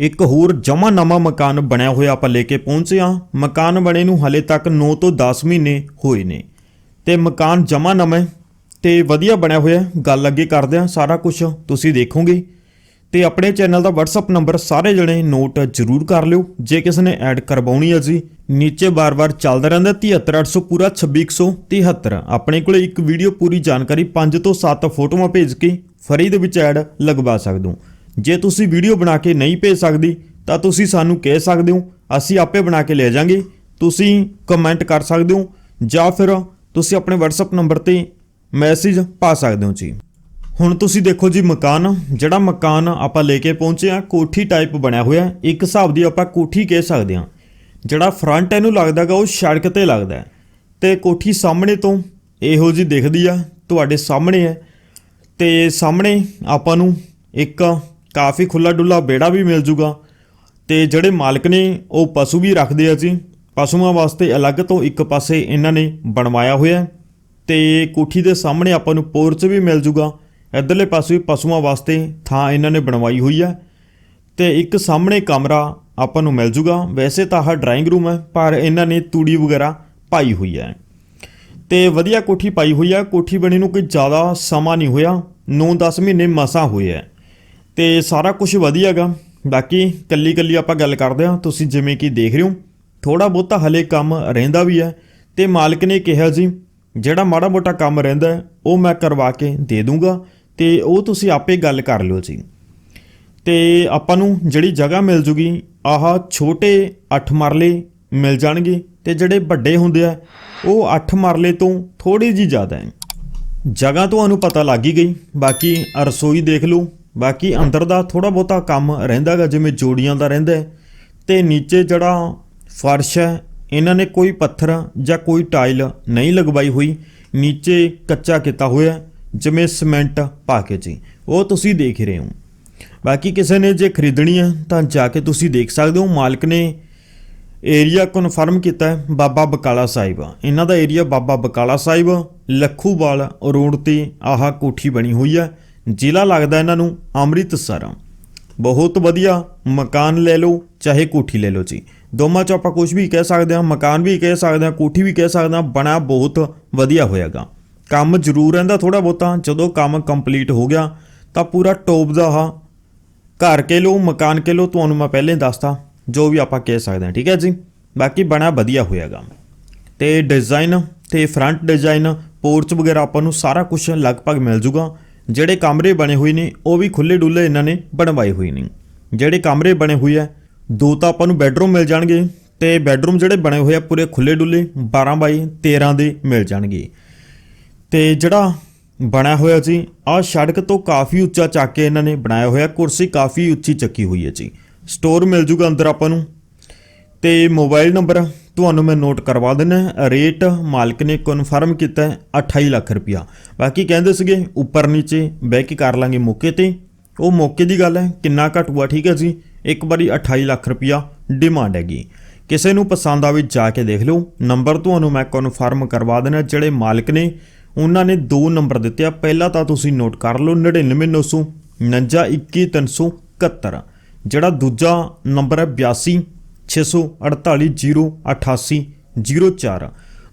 ਇੱਕ ਹੋਰ ਜਮਾ ਨਵਾਂ ਮਕਾਨ ਬਣਿਆ ਹੋਇਆ ਆਪਾਂ ਲੈ ਕੇ ਪਹੁੰਚੇ ਹਾਂ। ਮਕਾਨ ਬਣੇ ਨੂੰ ਹਲੇ ਤੱਕ 9 ਤੋਂ 10 ਮਹੀਨੇ ਹੋਏ ਨੇ। ਤੇ ਮਕਾਨ ਜਮਾ ਨਵਾਂ ਹੈ ਤੇ ਵਧੀਆ ਬਣਿਆ ਹੋਇਆ ਗੱਲ ਅੱਗੇ ਕਰਦੇ ਹਾਂ ਸਾਰਾ ਕੁਝ ਤੁਸੀਂ ਦੇਖੋਗੇ। ਤੇ ਆਪਣੇ ਚੈਨਲ ਦਾ WhatsApp ਨੰਬਰ ਸਾਰੇ ਜਣੇ ਨੋਟ ਜ਼ਰੂਰ ਕਰ ਲਿਓ। ਜੇ ਕਿਸੇ ਨੇ ਐਡ ਕਰਵਾਉਣੀ ਹੈ ਜੀ, ਨੀਚੇ ਬਾਰ-ਬਾਰ ਚੱਲਦਾ ਰਹਿੰਦਾ 73800 ਪੂਰਾ 2673 ਆਪਣੇ ਕੋਲੇ ਇੱਕ ਵੀਡੀਓ ਪੂਰੀ ਜਾਣਕਾਰੀ 5 ਤੋਂ 7 ਫੋਟੋਆਂ ਭੇਜ ਕੇ ਫਰੀ ਦੇ ਵਿੱਚ ਐਡ ਲਗਵਾ ਸਕਦੇ ਜੇ ਤੁਸੀਂ ਵੀਡੀਓ ਬਣਾ ਕੇ ਨਹੀਂ ਭੇਜ ਸਕਦੀ, ਤਾਂ ਤੁਸੀਂ ਸਾਨੂੰ ਕਹਿ ਸਕਦੇ ਹੋ, ਅਸੀਂ ਆਪੇ ਬਣਾ ਕੇ ਲੈ ਜਾਾਂਗੇ। ਤੁਸੀਂ ਕਮੈਂਟ ਕਰ ਸਕਦੇ ਹੋ, ਜਾਂ ਫਿਰ ਤੁਸੀਂ ਆਪਣੇ WhatsApp ਨੰਬਰ ਤੇ ਮੈਸੇਜ ਪਾ ਸਕਦੇ ਹੋ ਜੀ। ਹੁਣ ਤੁਸੀਂ ਦੇਖੋ ਜੀ ਮਕਾਨ, ਜਿਹੜਾ ਮਕਾਨ ਆਪਾਂ ਲੈ ਕੇ ਪਹੁੰਚੇ ਆ ਕੋਠੀ ਟਾਈਪ ਬਣਿਆ ਹੋਇਆ ਇੱਕ ਹਿਸਾਬ ਦੀ ਆਪਾਂ ਕੋਠੀ ਕਹਿ ਸਕਦੇ ਹਾਂ। ਜਿਹੜਾ ਫਰੰਟ ਇਹਨੂੰ ਲੱਗਦਾਗਾ ਉਹ ਸੜਕ ਤੇ ਲੱਗਦਾ ਹੈ। ਤੇ ਕੋਠੀ ਸਾਹਮਣੇ ਤੋਂ ਇਹੋ ਜੀ ਦਿਖਦੀ ਆ, ਤੁਹਾਡੇ ਸਾਹਮਣੇ ਹੈ। ਤੇ ਸਾਹਮਣੇ ਆਪਾਂ ਨੂੰ ਇੱਕ ਕਾਫੀ ਖੁੱਲਾ ਡੁੱਲਾ ਬੇੜਾ ਵੀ ਮਿਲ ਜੂਗਾ। ਤੇ ਜਿਹੜੇ ਮਾਲਕ ਨੇ, ਉਹ ਪਸ਼ੂ ਵੀ ਰੱਖਦੇ ਆ ਜੀ। ਪਸ਼ੂਆਂ ਵਾਸਤੇ ਅਲੱਗ ਤੋਂ ਇੱਕ ਪਾਸੇ ਇਹਨਾਂ ਨੇ ਬਣਵਾਇਆ ਹੋਇਆ ਹੈ। ਤੇ ਕੋਠੀ ਦੇ ਸਾਹਮਣੇ ਆਪਾਂ ਨੂੰ ਪੋਰਚ ਵੀ ਮਿਲ ਜੂਗਾ। ਇਧਰਲੇ ਪਾਸੇ ਵੀ ਪਸ਼ੂਆਂ ਵਾਸਤੇ ਥਾਂ ਇਹਨਾਂ ਨੇ ਬਣਵਾਈ ਹੋਈ ਹੈ। ਤੇ ਇੱਕ ਸਾਹਮਣੇ ਕਮਰਾ ਆਪਾਂ ਨੂੰ ਮਿਲ ਜੂਗਾ। ਵੈਸੇ ਤਾਂ ਆਹ ਡਰਾਇੰਗ ਰੂਮ ਹੈ, ਪਰ ਇਹਨਾਂ ਨੇ ਤੂੜੀ ਵਗੈਰਾ ਪਾਈ ਹੋਈ ਹੈ। ਤੇ ਵਧੀਆ ਕੋਠੀ ਪਾਈ ਹੋਈ ਹੈ। ਕੋਠੀ ਬਣੀ ਨੂੰ ਕੋਈ ਜ਼ਿਆਦਾ ਸਮਾਂ ਨਹੀਂ ਹੋਇਆ। 9-10 ਮਹੀਨੇ ਮਸਾਂ ਹੋਇਆ ਤੇ ਸਾਰਾ ਕੁਝ ਵਧੀਆਗਾ। ਬਾਕੀ ਕੱਲੀ ਕੱਲੀ ਆਪਾਂ ਗੱਲ ਕਰਦੇ ਹਾਂ। ਤੁਸੀਂ ਜਿਵੇਂ ਕਿ ਦੇਖ ਰਹੇ ਹੋ ਥੋੜਾ ਬਹੁਤਾ ਹਲੇ ਕੰਮ ਰਹਿੰਦਾ ਵੀ ਹੈ ਤੇ ਮਾਲਕ ਨੇ ਕਿਹਾ ਜੀ ਜਿਹੜਾ ਮਾੜਾ ਮੋਟਾ ਕੰਮ ਰਹਿੰਦਾ ਉਹ ਮੈਂ ਕਰਵਾ ਕੇ ਦੇ ਦੂੰਗਾ ਤੇ ਉਹ ਤੁਸੀਂ ਆਪੇ ਗੱਲ ਕਰ ਲਿਓ ਜੀ। ਤੇ ਆਪਾਂ ਨੂੰ ਜਿਹੜੀ ਜਗ੍ਹਾ ਮਿਲ ਜੂਗੀ, ਆਹ ਛੋਟੇ 8 ਮਰਲੇ ਮਿਲ ਜਾਣਗੇ ਤੇ ਜਿਹੜੇ ਵੱਡੇ ਹੁੰਦੇ ਆ, ਉਹ 8 ਮਰਲੇ ਤੋਂ ਥੋੜੀ ਜੀ ਜ਼ਿਆਦਾ ਹੈ। ਜਗ੍ਹਾ ਤੁਹਾਨੂੰ ਪਤਾ ਲੱਗ ਹੀ ਗਈ। ਬਾਕੀ ਰਸੋਈ ਦੇਖ ਲਓ ਬਾਕੀ ਅੰਦਰ ਦਾ ਥੋੜਾ ਬਹੁਤਾ ਕੰਮ ਰਹਿੰਦਾਗਾ, ਜਿਵੇਂ ਜੋੜੀਆਂ ਦਾ ਰਹਿੰਦਾ ਹੈ। ਤੇ ਨੀਚੇ ਜਿਹੜਾ ਫਰਸ਼ ਹੈ, ਇਹਨਾਂ ਨੇ ਕੋਈ ਪੱਥਰ ਜਾਂ ਕੋਈ ਟਾਈਲ ਨਹੀਂ ਲਗਵਾਈ ਹੋਈ। ਨੀਚੇ ਕੱਚਾ ਕੀਤਾ ਹੋਇਆ, ਜਿਵੇਂ ਸੀਮੈਂਟ ਪਾ ਕੇ ਜੀ। ਉਹ ਤੁਸੀਂ ਦੇਖ ਰਹੇ ਹੋ। ਬਾਕੀ ਕਿਸੇ ਨੇ ਜੇ ਖਰੀਦਣੀ ਹੈ, ਤਾਂ ਜਾ ਕੇ ਤੁਸੀਂ ਦੇਖ ਸਕਦੇ ਹੋ। ਮਾਲਕ ਨੇ ਏਰੀਆ ਕਨਫਰਮ ਕੀਤਾ ਹੈ, ਬਾਬਾ ਬਕਾਲਾ ਸਾਹਿਬ। ਇਹਨਾਂ ਦਾ ਏਰੀਆ ਬਾਬਾ ਬਕਾਲਾ ਸਾਹਿਬ, ਲੱਖੂਵਾਲ ਰੋਡ ਤੇ ਆਹ ਕੋਠੀ ਬਣੀ ਹੋਈ ਹੈ। ਜ਼ਿਲ੍ਹਾ ਲੱਗਦਾ ਇਹਨਾਂ ਨੂੰ ਅੰਮ੍ਰਿਤਸਰ। ਬਹੁਤ ਵਧੀਆ ਮਕਾਨ ਲੈ ਲਓ, ਚਾਹੇ ਕੋਠੀ ਲੈ ਲਓ ਜੀ। ਦੋਵਾਂ ਚ ਆਪਾਂ ਕੁਝ ਵੀ ਕਹਿ ਸਕਦੇ ਹਾਂ, ਮਕਾਨ ਵੀ ਕਹਿ ਸਕਦੇ ਹਾਂ, ਕੋਠੀ ਵੀ ਕਹਿ ਸਕਦੇ ਹਾਂ ਬਣਾ ਬਹੁਤ ਵਧੀਆ ਹੋਇਆਗਾ। ਕੰਮ ਜ਼ਰੂਰ ਰਹਿੰਦਾ ਥੋੜਾ ਬਹੁਤਾ, ਜਦੋਂ ਕੰਮ ਕੰਪਲੀਟ ਹੋ ਗਿਆ, ਤਾਂ ਪੂਰਾ ਟੋਪ ਦਾ ਆਹ ਘਰ ਕੇ ਲੋ ਮਕਾਨ ਕੇ ਲੋ ਤੁਹਾਨੂੰ ਮੈਂ ਪਹਿਲੇ ਹੀ ਦੱਸਤਾ, ਜੋ ਵੀ ਆਪਾਂ ਕਹਿ ਸਕਦੇ ਹਾਂ, ਠੀਕ ਹੈ ਜੀ? ਬਾਕੀ ਬਣਾ ਵਧੀਆ ਹੋਇਆਗਾ। ਤੇ ਡਿਜ਼ਾਈਨ ਤੇ ਫਰੰਟ ਡਿਜ਼ਾਈਨ ਪੋਰਚ ਵਗੈਰਾ ਆਪਾਂ ਨੂੰ ਸਾਰਾ ਕੁਝ ਲਗਭਗ ਮਿਲ ਜੂਗਾ। ਜਿਹੜੇ ਕਮਰੇ ਬਣੇ ਹੋਏ ਨੇ, ਉਹ ਵੀ ਖੁੱਲੇ ਡੁੱਲੇ ਇਹਨਾਂ ਨੇ ਬਣਵਾਏ ਹੋਏ ਨੇ। ਜਿਹੜੇ ਕਮਰੇ ਬਣੇ ਹੋਏ ਆ, ਦੋ ਤਾਂ ਆਪਾਂ ਨੂੰ ਬੈੱਡਰੂਮ ਮਿਲ ਜਾਣਗੇ ਤੇ ਬੈੱਡਰੂਮ ਜਿਹੜੇ ਬਣੇ ਹੋਏ ਆ, ਪੂਰੇ ਖੁੱਲੇ ਡੁੱਲੇ 12 ਬਾਈ 13 ਦੇ ਮਿਲ ਜਾਣਗੇ। ਤੇ ਜਿਹੜਾ ਬਣਿਆ ਹੋਇਆ ਜੀ, ਆਹ ਸੜਕ ਤੋਂ ਕਾਫੀ ਉੱਚਾ ਚੱਕ ਕੇ ਇਹਨਾਂ ਨੇ ਬਣਾਇਆ ਹੋਇਆ, ਕੁਰਸੀ ਕਾਫੀ ਉੱਚੀ ਚੱਕੀ ਹੋਈ ਹੈ ਜੀ। ਸਟੋਰ ਮਿਲ ਜੂਗਾ ਅੰਦਰ ਆਪਾਂ ਨੂੰ। ਤੇ ਮੋਬਾਈਲ ਨੰਬਰ ਤੁਹਾਨੂੰ ਮੈਂ ਨੋਟ ਕਰਵਾ ਦਿੰਦਾ ਰੇਟ ਮਾਲਕ ਨੇ ਕਨਫਰਮ ਕੀਤਾ ਹੈ 28 ਲੱਖ ਰੁਪਇਆ। ਬਾਕੀ ਕਹਿੰਦੇ ਸੀਗੇ ਉੱਪਰ ਨੀਚੇ ਬਹਿ ਕੇ ਕਰ ਲਾਂਗੇ ਮੌਕੇ ਤੇ। ਉਹ ਮੌਕੇ ਦੀ ਗੱਲ ਹੈ, ਕਿੰਨਾ ਘਟੂਆ ਠੀਕ ਹੈ ਜੀ। ਇੱਕ ਵਾਰੀ 28 ਲੱਖ ਰੁਪਇਆ ਡਿਮਾਂਡ ਹੈਗੀ। ਕਿਸੇ ਨੂੰ ਪਸੰਦ ਆਵੇ ਜਾ ਕੇ ਦੇਖ ਲਓ। ਨੰਬਰ ਤੁਹਾਨੂੰ ਮੈਂ ਕਨਫਰਮ ਕਰਵਾ ਦੇਣਾ ਜਿਹੜੇ ਮਾਲਕ ਨੇ ਉਹਨਾਂ ਨੇ ਦੋ ਨੰਬਰ ਦਿੱਤੇ ਆ। ਪਹਿਲਾ ਤਾਂ ਤੁਸੀਂ ਨੋਟ ਕਰ ਲਓ 99900 2911371 ਜਿਹੜਾ ਦੂਜਾ ਨੰਬਰ ਹੈ 82 648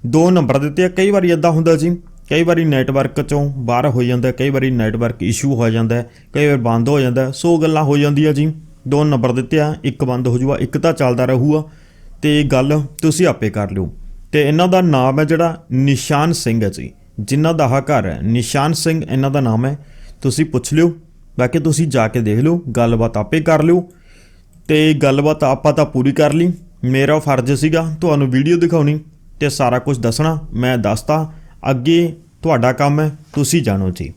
ਦੋ ਨੰਬਰ ਦਿੱਤੇ ਆ ਕਈ ਵਾਰੀ ਇਦਾਂ ਹੁੰਦਾ ਜੀ ਕਈ ਵਾਰੀ ਨੈਟਵਰਕ ਚੋਂ ਬਾਹਰ ਹੋ ਜਾਂਦਾ ਕਈ ਵਾਰੀ ਨੈਟਵਰਕ ਇਸ਼ੂ ਹੋ ਜਾਂਦਾ ਕਈ ਵਾਰ ਬੰਦ ਹੋ ਜਾਂਦਾ ਹੈ, ਸੋ ਗੱਲਾਂ ਹੋ ਜਾਂਦੀਆਂ ਜੀ। ਦੋ ਨੰਬਰ ਦਿੱਤੇ ਆ ਇੱਕ ਬੰਦ ਹੋ ਜੂਗਾ ਇੱਕ ਤਾਂ ਚੱਲਦਾ ਰਹੂਗਾ। ਤੇ ਗੱਲ ਤੁਸੀਂ ਆਪੇ ਕਰ ਲਿਓ। ਤੇ ਇਹਨਾਂ ਦਾ ਨਾਮ ਹੈ ਜਿਹੜਾ ਨਿਸ਼ਾਨ ਸਿੰਘ ਹੈ ਜੀ। ਜਿਨ੍ਹਾਂ ਦਾ ਆਹ ਘਰ ਹੈ ਨਿਸ਼ਾਨ ਸਿੰਘ ਇਹਨਾਂ ਦਾ ਨਾਮ ਹੈ। ਤੁਸੀਂ ਪੁੱਛ ਲਿਓ ਬਾਕੀ ਤੁਸੀਂ ਜਾ ਕੇ ਦੇਖ ਲਿਓ ਗੱਲਬਾਤ ਆਪੇ ਕਰ ਲਿਓ। ਤੇ ਗੱਲਬਾਤ ਆਪਾਂ ਤਾਂ ਪੂਰੀ ਕਰ ਲਈ। ਮੇਰਾ ਫਰਜ਼ ਸੀਗਾ ਤੁਹਾਨੂੰ ਵੀਡੀਓ ਦਿਖਾਉਣੀ ਤੇ ਸਾਰਾ ਕੁਝ ਦੱਸਣਾ, ਮੈਂ ਦੱਸਤਾ। ਅੱਗੇ ਤੁਹਾਡਾ ਕੰਮ ਹੈ, ਤੁਸੀਂ ਜਾਣੋ ਜੀ।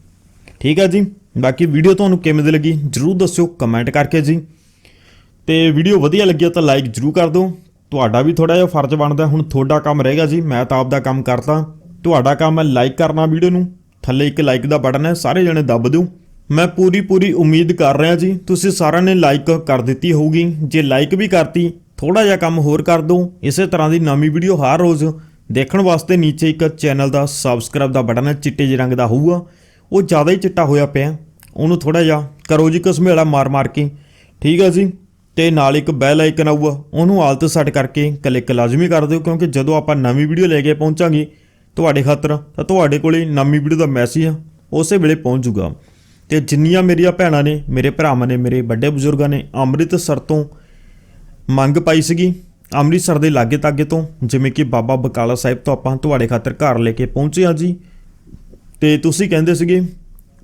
ਠੀਕ ਹੈ ਜੀ? ਬਾਕੀ ਵੀਡੀਓ ਤੁਹਾਨੂੰ ਕਿਵੇਂ ਦੀ ਲੱਗੀ ਜਰੂਰ ਦੱਸਿਓ ਕਮੈਂਟ ਕਰਕੇ ਜੀ। ਤੇ ਵੀਡੀਓ ਵਧੀਆ ਲੱਗਿਆ ਤਾਂ ਲਾਈਕ ਜਰੂਰ ਕਰ ਦਿਓ। ਤੁਹਾਡਾ ਵੀ ਥੋੜਾ ਜਿਹਾ ਫਰਜ਼ ਬਣਦਾ, ਹੁਣ ਤੁਹਾਡਾ ਕੰਮ ਰਹੇਗਾ ਜੀ, ਮੈਂ ਤਾਂ ਆਪਦਾ ਕੰਮ ਕਰਤਾ। ਤੁਹਾਡਾ ਕੰਮ ਹੈ ਲਾਈਕ ਕਰਨਾ ਵੀਡੀਓ ਨੂੰ। ਥੱਲੇ ਇੱਕ ਲਾਈਕ ਦਾ ਬਟਨ ਹੈ, ਸਾਰੇ ਜਣੇ ਦੱਬ ਦਿਓ। ਮੈਂ ਪੂਰੀ ਪੂਰੀ ਉਮੀਦ ਕਰ ਰਿਹਾ ਜੀ, ਤੁਸੀਂ ਸਾਰਿਆਂ ਨੇ ਲਾਈਕ ਕਰ ਦਿੱਤੀ ਹੋਊਗੀ। ਜੇ ਲਾਈਕ ਵੀ ਕਰਤੀ ਥੋੜਾ ਜਿਹਾ ਕੰਮ ਹੋਰ ਕਰ ਦਿਓ ਇਸੇ ਤਰ੍ਹਾਂ ਦੀ ਨਵੀਂ ਵੀਡੀਓ ਹਰ ਰੋਜ਼ ਦੇਖਣ ਵਾਸਤੇ ਨੀਚੇ ਇੱਕ ਚੈਨਲ ਦਾ ਸਬਸਕ੍ਰਾਈਬ ਦਾ ਬਟਨ ਹੈ, ਚਿੱਟੇ ਜਿਹੇ ਰੰਗ ਦਾ ਹੋਊਗਾ। ਉਹ ਜ਼ਿਆਦਾ ਹੀ ਚਿੱਟਾ ਹੋਇਆ ਪਿਆ। ਉਹਨੂੰ ਥੋੜਾ ਜਿਹਾ ਕਰੋ ਜੀ ਕਸਮੇਲਾ ਮਾਰ ਮਾਰ ਕੇ। ਠੀਕ ਹੈ ਜੀ? ਤੇ ਨਾਲ ਇੱਕ ਬੈਲ ਆਈਕਨ ਆਊਗਾ। ਉਹਨੂੰ ਆਲ ਤੋਂ ਸੈੱਟ ਕਰਕੇ ਕਲਿੱਕ ਲਾਜ਼ਮੀ ਕਰ ਦਿਓ, ਕਿਉਂਕਿ ਜਦੋਂ ਆਪਾਂ ਨਵੀਂ ਵੀਡੀਓ ਲੈ ਕੇ ਪਹੁੰਚਾਂਗੇ ਤੁਹਾਡੇ ਖਾਤਰ, ਤਾਂ ਤੁਹਾਡੇ ਕੋਲੇ ਨਵੀਂ ਵੀਡੀਓ ਦਾ ਮੈਸੇਜ ਆ, ਉਸੇ ਵੇਲੇ ਪਹੁੰਚ ਜਾਊਗਾ। ਤੇ ਜਿੰਨੀਆਂ ਮੇਰੀਆਂ ਭੈਣਾਂ ਨੇ, ਮੇਰੇ ਭਰਾਵਾਂ ਨੇ, ਮੇਰੇ ਵੱਡੇ ਬਜ਼ੁਰਗਾਂ ਨੇ ਅੰਮ੍ਰਿਤਸਰ ਤੋਂ ਮੰਗ ਪਾਈ ਸੀਗੀ, ਅੰਮ੍ਰਿਤਸਰ ਦੇ ਲਾਗੇ ਤਾਗੇ ਤੋਂ, ਜਿਵੇਂ ਕਿ ਬਾਬਾ ਬਕਾਲਾ ਸਾਹਿਬ ਤੋਂ ਆਪਾਂ ਤੁਹਾਡੇ ਖਾਤਰ ਘਰ ਲੈ ਕੇ ਪਹੁੰਚੇ ਹਾਂ ਜੀ ਤੇ ਤੁਸੀਂ ਕਹਿੰਦੇ ਸੀਗੇ,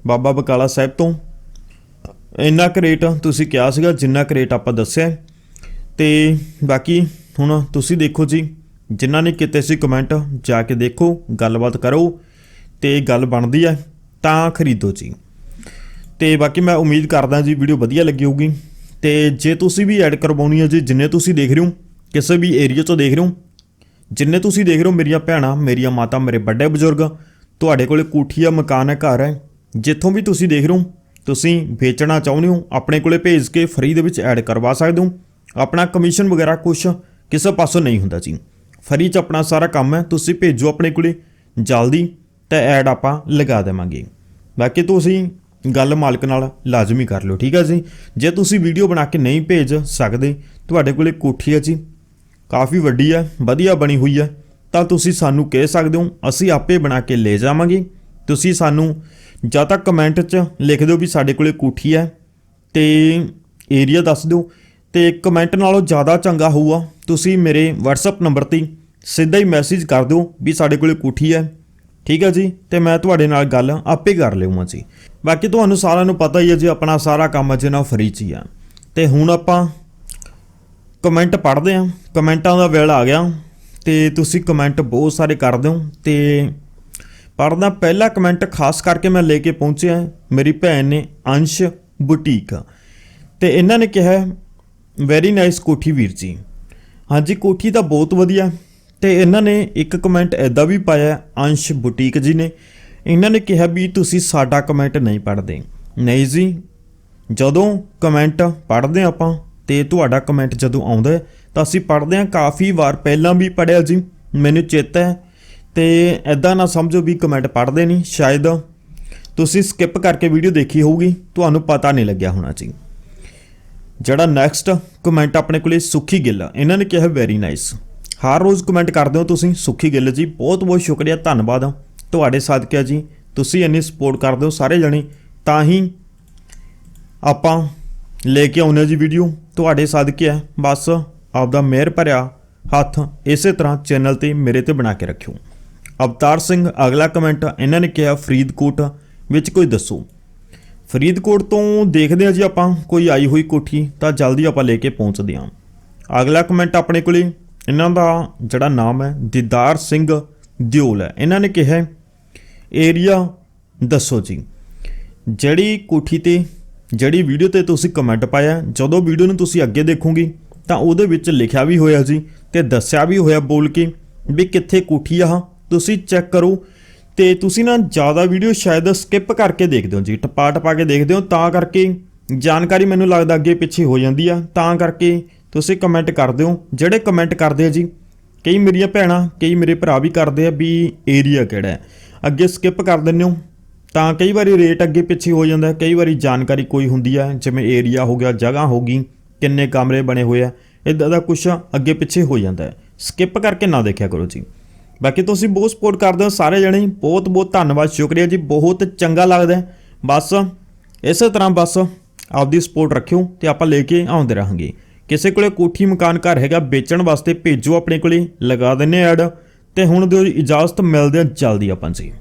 ਬਾਬਾ ਬਕਾਲਾ ਸਾਹਿਬ ਤੋਂ, ਇੰਨਾ ਕੁ ਰੇਟ ਤੁਸੀਂ ਕਿਹਾ ਸੀਗਾ, ਜਿੰਨਾ ਕੁ ਰੇਟ ਆਪਾਂ ਦੱਸਿਆ ਹੈ। ਤੇ ਬਾਕੀ ਹੁਣ ਤੁਸੀਂ ਦੇਖੋ ਜੀ, ਜਿਨ੍ਹਾਂ ਨੇ ਕੀਤੇ ਸੀ ਕਮੈਂਟ ਜਾ ਕੇ ਦੇਖੋ, ਗੱਲਬਾਤ ਕਰੋ, ਤੇ ਗੱਲ ਬਣਦੀ ਹੈ, ਤਾਂ ਖਰੀਦੋ ਜੀ ਤੇ ਬਾਕੀ ਮੈਂ ਉਮੀਦ ਕਰਦਾ ਜੀ ਵੀਡੀਓ ਵਧੀਆ ਲੱਗੀ ਹੋਊਗੀ। ਤੇ ਜੇ ਤੁਸੀਂ ਵੀ ਐਡ ਕਰਵਾਉਣੀ ਹੈ ਜੀ, ਜਿੰਨੇ ਤੁਸੀਂ ਦੇਖ ਰਹੇ ਹੋ, ਕਿਸੇ ਵੀ ਏਰੀਆ ਤੋਂ ਦੇਖ ਰਹੇ ਹੋ, ਜਿੰਨੇ ਤੁਸੀਂ ਦੇਖ ਰਹੇ ਹੋ ਮੇਰੀਆਂ ਭੈਣਾਂ, ਮੇਰੀਆਂ ਮਾਤਾ, ਮੇਰੇ ਵੱਡੇ ਬਜ਼ੁਰਗ, ਤੁਹਾਡੇ ਕੋਲੇ ਕੋਠੀਆ ਮਕਾਨ ਹੈ, ਘਰ ਹੈ, ਜਿੱਥੋਂ ਵੀ ਤੁਸੀਂ ਦੇਖ ਰਹੇ ਹੋ, ਤੁਸੀਂ ਵੇਚਣਾ ਚਾਹੁੰਦੇ ਹੋ, ਆਪਣੇ ਕੋਲੇ ਭੇਜ ਕੇ ਫਰੀ ਦੇ ਵਿੱਚ ਐਡ ਕਰਵਾ ਸਕਦੇ ਹੋ, ਆਪਣਾ ਕਮਿਸ਼ਨ ਵਗੈਰਾ ਕੁਝ ਕਿਸੇ ਪਾਸੋਂ ਨਹੀਂ ਹੁੰਦਾ ਜੀ। ਫਰੀ ਚ ਆਪਣਾ ਸਾਰਾ ਕੰਮ ਹੈ, ਤੁਸੀਂ ਭੇਜੋ ਆਪਣੇ ਕੋਲੇ, ਜਲਦੀ ਤਾਂ ਐਡ ਆਪਾਂ ਲਗਾ ਦੇਵਾਂਗੇ। ਬਾਕੀ ਤੁਸੀਂ ਗੱਲ ਮਾਲਕ ਨਾਲ ਲਾਜ਼ਮੀ ਕਰ ਲਿਓ, ਠੀਕ ਹੈ ਜੀ? ਜੇ ਤੁਸੀਂ ਵੀਡੀਓ ਬਣਾ ਕੇ ਨਹੀਂ ਭੇਜ ਸਕਦੇ, ਤੁਹਾਡੇ ਕੋਲੇ ਕੋਠੀ ਹੈ ਜੀ। ਕਾਫੀ ਵੱਡੀ ਹੈ ਵਧੀਆ ਬਣੀ ਹੋਈ ਹੈ ਤਾਂ ਤੁਸੀਂ ਸਾਨੂੰ ਕਹਿ ਸਕਦੇ ਹੋ, ਅਸੀਂ ਆਪੇ ਬਣਾ ਕੇ ਲੈ ਜਾਵਾਂਗੇ। ਤੁਸੀਂ ਸਾਨੂੰ ਜਾਂ ਤਾਂ ਕਮੈਂਟ 'ਚ ਲਿਖ ਦਿਓ ਵੀ ਸਾਡੇ ਕੋਲੇ ਕੋਠੀ ਹੈ ਤੇ ਏਰੀਆ ਦੱਸ ਦਿਓ। ਤੇ ਕਮੈਂਟ ਨਾਲੋਂ ਜ਼ਿਆਦਾ ਚੰਗਾ ਹੋਊਗਾ। ਤੁਸੀਂ ਮੇਰੇ WhatsApp ਨੰਬਰ ਤੇ ਸਿੱਧਾ ਹੀ ਮੈਸੇਜ ਕਰ ਦਿਓ ਵੀ ਸਾਡੇ ਕੋਲੇ ਕੋਠੀ ਹੈ ਠੀਕ ਹੈ ਜੀ? ਤੇ ਮੈਂ ਤੁਹਾਡੇ ਨਾਲ ਗੱਲ ਆਪੇ ਕਰ ਲਿਆਉਂਗਾ ਜੀ। ਬਾਕੀ ਤੁਹਾਨੂੰ ਸਾਰਿਆਂ ਨੂੰ ਪਤਾ ਹੀ ਹੈ ਜੀ, ਆਪਣਾ ਸਾਰਾ ਕੰਮ ਅਜੇ ਜਿਹੜਾ ਫਰੀ 'ਚ ਹੀ ਆ। ਤੇ ਹੁਣ ਆਪਾਂ ਕਮੈਂਟ ਪੜ੍ਹਦੇ ਆ। ਕਮੈਂਟਾਂ ਦਾ ਵੇਲਾ ਆ ਗਿਆ। ਤੇ ਤੁਸੀਂ ਕਮੈਂਟ ਬਹੁਤ ਸਾਰੇ ਕਰਦੇ ਹੋ ਤੇ ਪੜ੍ਹਦਾ ਪਹਿਲਾ ਕਮੈਂਟ ਖਾਸ ਕਰਕੇ ਮੈਂ ਲੈ ਕੇ ਪਹੁੰਚਿਆ ਮੇਰੀ ਭੈਣ ਨੇ ਅੰਸ਼ ਬੁਟੀਕ। ਤੇ ਇਹਨਾਂ ਨੇ ਕਿਹਾ ਵੈਰੀ ਨਾਈਸ ਕੋਠੀ ਵੀਰ ਜੀ। ਹਾਂਜੀ, ਕੋਠੀ ਤਾਂ ਬਹੁਤ ਵਧੀਆ। ਤੇ ਇਹਨਾਂ ਨੇ ਇੱਕ ਕਮੈਂਟ ਐਦਾ ਵੀ ਪਾਇਆ ਅੰਸ਼ ਬੁਟੀਕ ਜੀ ਨੇ ਇਹਨਾਂ ਨੇ ਕਿਹਾ ਵੀ ਤੁਸੀਂ ਸਾਡਾ ਕਮੈਂਟ ਨਹੀਂ ਪੜ੍ਹਦੇ। ਨਹੀਂ ਜੀ ਜਦੋਂ ਕਮੈਂਟ ਪੜ੍ਹਦੇ ਹਾਂ ਆਪਾਂ ਤੇ ਤੁਹਾਡਾ ਕਮੈਂਟ ਜਦੋਂ ਆਉਂਦਾ ਤਾਂ ਅਸੀਂ ਪੜ੍ਹਦੇ ਹਾਂ ਕਾਫੀ ਵਾਰ ਪਹਿਲਾਂ ਵੀ ਪੜ੍ਹਿਆ ਜੀ ਮੈਨੂੰ ਚੇਤਾ ਹੈ ਤੇ ਐਦਾਂ ਨਾ ਸਮਝੋ ਵੀ ਕਮੈਂਟ ਪੜ੍ਹਦੇ ਨਹੀਂ ਸ਼ਾਇਦ ਤੁਸੀਂ ਸਕਿਪ ਕਰਕੇ ਵੀਡੀਓ ਦੇਖੀ ਹੋਊਗੀ ਤੁਹਾਨੂੰ ਪਤਾ ਨਹੀਂ ਲੱਗਿਆ ਹੋਣਾ ਜੀ। ਜਿਹੜਾ ਨੈਕਸਟ ਕਮੈਂਟ ਆਪਣੇ ਕੋਲੇ ਸੁਖੀ ਗਿੱਲ ਆ, ਇਹਨਾਂ ਨੇ ਕਿਹਾ ਵੈਰੀ ਨਾਈਸ ਹਰ ਰੋਜ਼ ਕਮੈਂਟ ਕਰਦੇ ਹੋ ਤੁਸੀਂ, ਸੁਖੀ ਗਿੱਲ ਜੀ, ਬਹੁਤ ਬਹੁਤ ਸ਼ੁਕਰੀਆ, ਧੰਨਵਾਦ ਤੁਹਾਡੇ ਸਦਕਿਆ ਜੀ, ਤੁਸੀਂ ਇੰਨੀ ਸਪੋਰਟ ਕਰਦੇ ਹੋ ਸਾਰੇ ਜਣੇ, ਤਾਂ ਹੀ ਆਪਾਂ ਲੈ ਕੇ ਆਉਂਦੇ ਹਾਂ ਜੀ ਵੀਡੀਓ ਤੁਹਾਡੇ ਸਦਕੇ ਹੈ, ਬਸ ਆਪਦਾ ਮਿਹਰ ਭਰਿਆ ਹੱਥ ਇਸੇ ਤਰ੍ਹਾਂ ਚੈਨਲ ਤੇ ਮੇਰੇ ਤੇ ਬਣਾ ਕੇ ਰੱਖਿਓ। ਅਵਤਾਰ ਸਿੰਘ, ਅਗਲਾ ਕਮੈਂਟ ਇਹਨਾਂ ਨੇ ਕਿਹਾ ਫਰੀਦਕੋਟ ਵਿੱਚ ਕੋਈ ਦੱਸੋ। ਫਰੀਦਕੋਟ ਤੋਂ ਦੇਖਦੇ ਹਾਂ ਜੀ ਆਪਾਂ, ਕੋਈ ਆਈ ਹੋਈ ਕੋਠੀ, ਤਾਂ ਜਲਦੀ ਆਪਾਂ ਲੈ ਕੇ ਪਹੁੰਚਦੇ ਹਾਂ। ਅਗਲਾ ਕਮੈਂਟ ਆਪਣੇ ਕੋਲੇ। ਇਹਨਾਂ ਦਾ ਜਿਹੜਾ ਨਾਮ ਹੈ, ਦੀਦਾਰ ਸਿੰਘ ਦਿਓਲ ਹੈ। ਇਹਨਾਂ ਨੇ ਕਿਹਾ ਏਰੀਆ ਦੱਸੋ ਜੀ। ਜਿਹੜੀ ਕੋਠੀ ਤੇ, ਜਿਹੜੀ ਵੀਡੀਓ ਤੇ ਤੁਸੀਂ ਕਮੈਂਟ ਪਾਇਆ, ਜਦੋਂ ਵੀਡੀਓ ਨੂੰ ਤੁਸੀਂ ਅੱਗੇ ਦੇਖੋਗੇ, ਤਾਂ ਉਹਦੇ ਵਿੱਚ ਲਿਖਿਆ ਵੀ ਹੋਇਆ ਜੀ ਤੇ ਦੱਸਿਆ ਵੀ ਹੋਇਆ ਬੋਲ ਕੇ ਵੀ ਕਿੱਥੇ ਕੋਠੀ ਆ। ਤੁਸੀਂ ਚੈੱਕ ਕਰੋ ਤੇ ਤੁਸੀਂ ਨਾ ਜ਼ਿਆਦਾ ਵੀਡੀਓ ਸ਼ਾਇਦ ਸਕਿਪ ਕਰਕੇ ਦੇਖਦੇ ਹੋ ਜੀ। ਟਪਾ ਟਪਾ ਕੇ ਦੇਖਦੇ ਹੋ, ਤਾਂ ਕਰਕੇ ਜਾਣਕਾਰੀ ਮੈਨੂੰ ਲੱਗਦਾ ਅੱਗੇ ਪਿੱਛੇ ਹੋ ਜਾਂਦੀ ਆ। ਤਾਂ ਕਰਕੇ ਤੁਸੀਂ ਕਮੈਂਟ ਕਰਦੇ ਹੋ ਜਿਹੜੇ ਕਮੈਂਟ ਕਰਦੇ ਆ ਜੀ, ਕਈ ਮੇਰੀਆਂ ਭੈਣਾਂ, ਕਈ ਮੇਰੇ ਭਰਾ ਵੀ ਕਰਦੇ ਆ ਵੀ ਏਰੀਆ ਕਿਹੜਾ ਹੈ। ਅੱਗੇ ਸਕਿਪ ਕਰ ਦਿੰਦੇ ਹੋ, ਤਾਂ ਕਈ ਵਾਰੀ ਰੇਟ ਅੱਗੇ ਪਿੱਛੇ ਹੋ ਜਾਂਦਾ ਕਈ ਵਾਰੀ ਜਾਣਕਾਰੀ ਕੋਈ ਹੁੰਦੀ ਹੈ ਜਿਵੇਂ ਏਰੀਆ ਹੋ ਗਿਆ, ਜਗ੍ਹਾ ਹੋ ਗਈ, ਕਿੰਨੇ ਕਮਰੇ ਬਣੇ ਹੋਏ ਆ ਇਦਾਂ ਦਾ ਕੁਝ ਅੱਗੇ ਪਿੱਛੇ ਹੋ ਜਾਂਦਾ ਹੈ। ਸਕਿਪ ਕਰਕੇ ਨਾ ਦੇਖਿਆ ਕਰੋ ਜੀ। ਬਾਕੀ ਤੁਸੀਂ ਬਹੁਤ ਸਪੋਰਟ ਕਰਦੇ ਹੋ ਸਾਰੇ ਜਣੇ ਬਹੁਤ ਬਹੁਤ ਧੰਨਵਾਦ, ਸ਼ੁਕਰੀਆ ਜੀ। ਬਹੁਤ ਚੰਗਾ ਲੱਗਦਾ ਬਸ, ਇਸੇ ਤਰ੍ਹਾਂ ਬਸ, ਆਪਦੀ ਸਪੋਰਟ ਰੱਖਿਓ ਤੇ ਆਪਾਂ ਲੈ ਕੇ ਆਉਂਦੇ ਰਹਾਂਗੇ। ਕਿਸੇ ਕੋਲੇ ਕੋਠੀ ਮਕਾਨ ਘਰ ਹੈਗਾ, ਵੇਚਣ ਵਾਸਤੇ ਭੇਜੋ ਆਪਣੇ ਕੋਲੇ, ਲਗਾ ਦਿੰਨੇ ਐਡ। ਤੇ ਹੁਣ ਦਿਓ ਇਜਾਜ਼ਤ ਮਿਲਦੇ ਆ ਜਲਦੀ ਆਪਾਂ ਜੀ